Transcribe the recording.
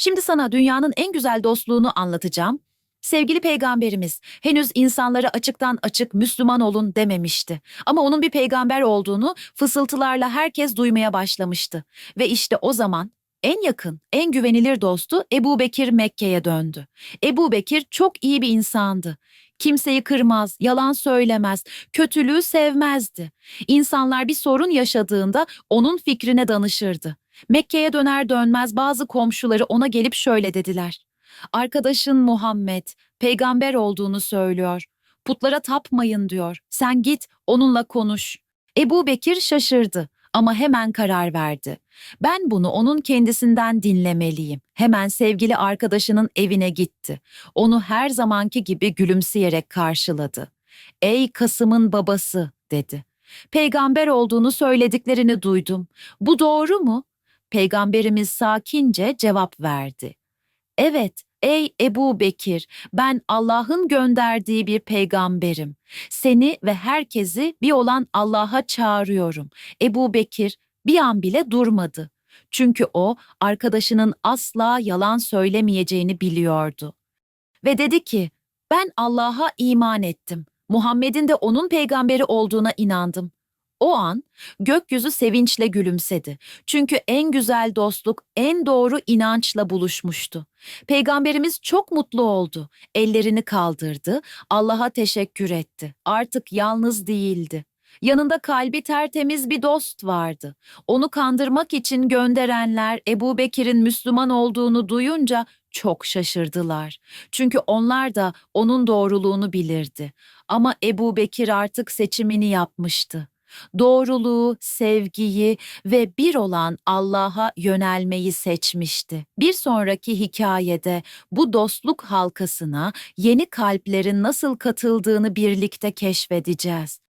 Şimdi sana dünyanın en güzel dostluğunu anlatacağım. Sevgili peygamberimiz henüz insanlara açıktan açık Müslüman olun dememişti. Ama onun bir peygamber olduğunu fısıltılarla herkes duymaya başlamıştı. Ve işte o zaman en yakın, en güvenilir dostu Ebu Bekir Mekke'ye döndü. Ebu Bekir çok iyi bir insandı. Kimseyi kırmaz, yalan söylemez, kötülüğü sevmezdi. İnsanlar bir sorun yaşadığında onun fikrine danışırdı. Mekke'ye döner dönmez bazı komşuları ona gelip şöyle dediler. Arkadaşın Muhammed peygamber olduğunu söylüyor. Putlara tapmayın diyor. Sen git onunla konuş. Ebu Bekir şaşırdı ama hemen karar verdi. Ben bunu onun kendisinden dinlemeliyim. Hemen sevgili arkadaşının evine gitti. Onu her zamanki gibi gülümseyerek karşıladı. Ey Kasım'ın babası dedi. Peygamber olduğunu söylediklerini duydum. Bu doğru mu? Peygamberimiz sakince cevap verdi. Evet, ey Ebu Bekir, ben Allah'ın gönderdiği bir peygamberim. Seni ve herkesi bir olan Allah'a çağırıyorum. Ebu Bekir bir an bile durmadı. Çünkü o arkadaşının asla yalan söylemeyeceğini biliyordu. Ve dedi ki, ben Allah'a iman ettim. Muhammed'in de onun peygamberi olduğuna inandım. O an gökyüzü sevinçle gülümsedi. Çünkü en güzel dostluk en doğru inançla buluşmuştu. Peygamberimiz çok mutlu oldu. Ellerini kaldırdı, Allah'a teşekkür etti. Artık yalnız değildi. Yanında kalbi tertemiz bir dost vardı. Onu kandırmak için gönderenler Ebu Bekir'in Müslüman olduğunu duyunca çok şaşırdılar. Çünkü onlar da onun doğruluğunu bilirdi. Ama Ebu Bekir artık seçimini yapmıştı. Doğruluğu, sevgiyi ve bir olan Allah'a yönelmeyi seçmişti. Bir sonraki hikayede bu dostluk halkasına yeni kalplerin nasıl katıldığını birlikte keşfedeceğiz.